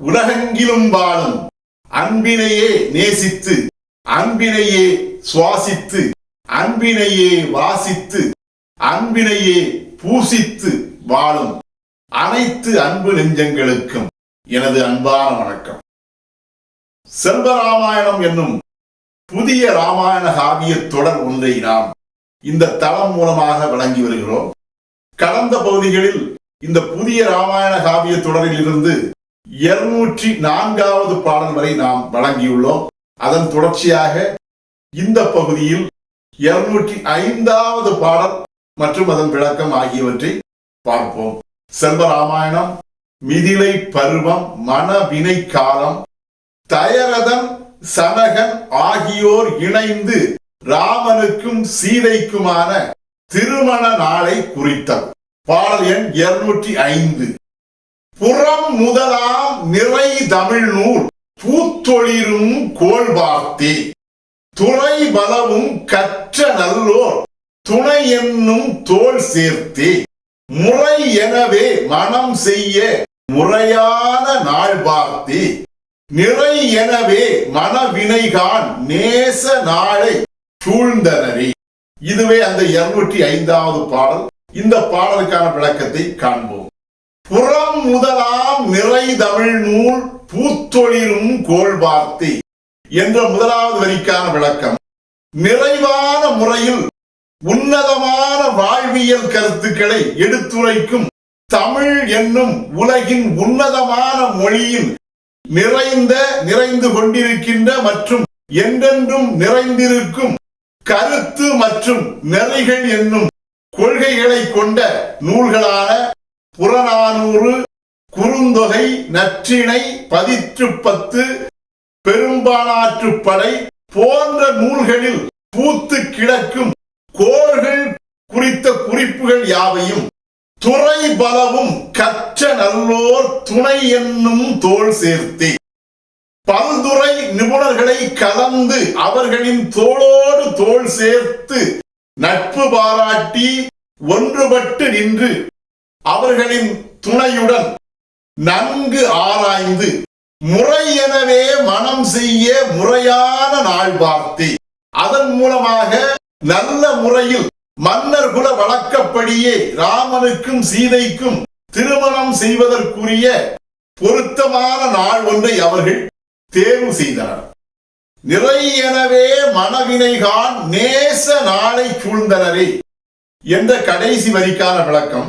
உலகெங்கிலும் வாழும். அன்பினையே நேசித்து அன்பினையே சுவாசித்து அன்பினையே வாசித்து அன்பினையே பூசித்து வாழும் அனைத்து அன்பு நெஞ்சங்களுக்கும் எனது அன்பான வணக்கம். செல்வராமாயணம் என்னும் புதிய ராமாயண காவிய தொடர் ஒன்றை நாம் இந்த தளம் மூலமாக வழங்கி வருகிறோம். கடந்த பகுதிகளில் இந்த புதிய ராமாயண காவிய தொடரில் இருந்து இருநூற்றி நான்காவது பாடல் வரை நாம் வழங்கியுள்ளோம். அதன் தொடர்ச்சியாக இந்த பகுதியில் இருநூற்றி ஐந்தாவது பாடல் மற்றும் அதன் விளக்கம் ஆகியவற்றை பார்ப்போம். செல்வராமாயணம் மிதிலை பருவம் மனவினை காலம் தயரதன் சனகன் ஆகியோர் இணைந்து ராமனுக்கும் சீதைக்குமான திருமண நாளை குறித்தல். பாடல் எண் இருநூற்றி ஐந்து புறம் முதலாம் நிறை தமிழ் நூல் பூத்தொழிரும் கோல்பார்த்தி துறை பலவும் கற்ற நல்லோர் துணை என்னும் தோல் சேர்த்தே. முறை எனவே மனம் செய்ய முறையான நாள் பார்த்தி நிறை எனவே மனவினைகான் நேச நாளை சூழ்ந்தனரி. இதுவே அந்த இருநூற்றி ஐந்தாவது பாடல். இந்த பாடலுக்கான விளக்கத்தை காண்போம். புறம் முதலாம் நிறை தமிழ் நூல் பூத்தொழிலும் கோள்வார்த்தை என்ற முதலாவது வரிக்கான விளக்கம். நிறைவான முறையில் உன்னதமான வாழ்வியல் கருத்துக்களை எடுத்துரைக்கும் தமிழ் என்னும் உலகின் உன்னதமான மொழியில் நிறைந்த நிறைந்து கொண்டிருக்கின்ற மற்றும் என்றென்றும் நிறைந்திருக்கும் கருத்து மற்றும் நெறிகள் என்னும் கொள்கைகளை கொண்ட நூல்களான புறநானூறு குறுந்தொகை நற்றிணை பதிற்று பத்து பெரும்பாலாற்றுப்படை போன்ற நூல்களில் பூத்து கிடக்கும் கோள்கள் குறித்த குறிப்புகள் யாவையும் துறை பலவும் கற்ற நல்லோர் துணை என்னும் தோல் சேர்த்தே. பல்துறை நிபுணர்களை கலந்து அவர்களின் தோளோடு தோள் சேர்த்து நட்பு பாராட்டி ஒன்றுபட்டு நின்று அவர்களின் துணையுடன் நன்கு ஆராய்ந்து முறை எனவே மனம் செய்ய முறையான நாள் பார்த்து அதன் மூலமாக நல்ல முறையில் மன்னர் குல வழக்கப்படியே ராமனுக்கும் சீதைக்கும் திருமணம் செய்வதற்குரிய பொருத்தமான நாள் ஒன்றை அவர்கள் தேர்வு செய்தனர். நிறையெனவே எனவே மனவினைகான் நேச நாளை சூழ்ந்தனரே என்ற கடைசி வரிக்கான விளக்கம்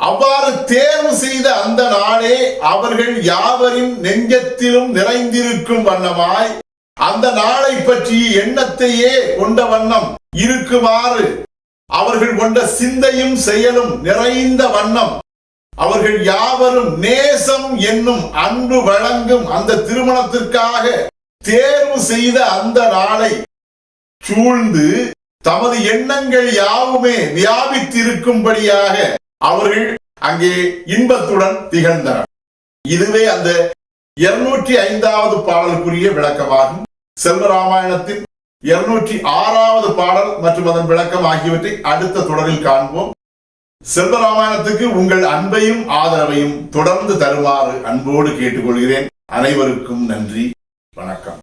அவ்வாறு தேர்வு செய்த அந்த நாளே அவர்கள் யாவரின் நெஞ்சத்திலும் நிறைந்திருக்கும் வண்ணமாய் அந்த நாளை பற்றிய எண்ணத்தையே கொண்ட வண்ணம் இருக்குமாறு அவர்கள் கொண்ட சிந்தையும் செயலும் நிறைந்த வண்ணம். அவர்கள் யாவரும் நேசம் என்னும் அன்பு வழங்கும் அந்த திருமணத்திற்காக தேர்வு செய்த அந்த நாளை சூழ்ந்து தமது எண்ணங்கள் யாவுமே வியாபித்திருக்கும்படியாக அவர்கள் அங்கே இன்பத்துடன் திகழ்ந்தனர். இதுவே அந்த இருநூற்றி ஐந்தாவது பாடலுக்குரிய விளக்கமாகும். செல்வராமாயணத்தின் இருநூற்றி ஆறாவது பாடல் மற்றும் அதன் விளக்கம் ஆகியவற்றை அடுத்த தொடரில் காண்போம். செல்வராமாயணத்துக்கு உங்கள் அன்பையும் ஆதரவையும் தொடர்ந்து தருமாறு அன்போடு கேட்டுக்கொள்கிறேன். அனைவருக்கும் நன்றி. வணக்கம்.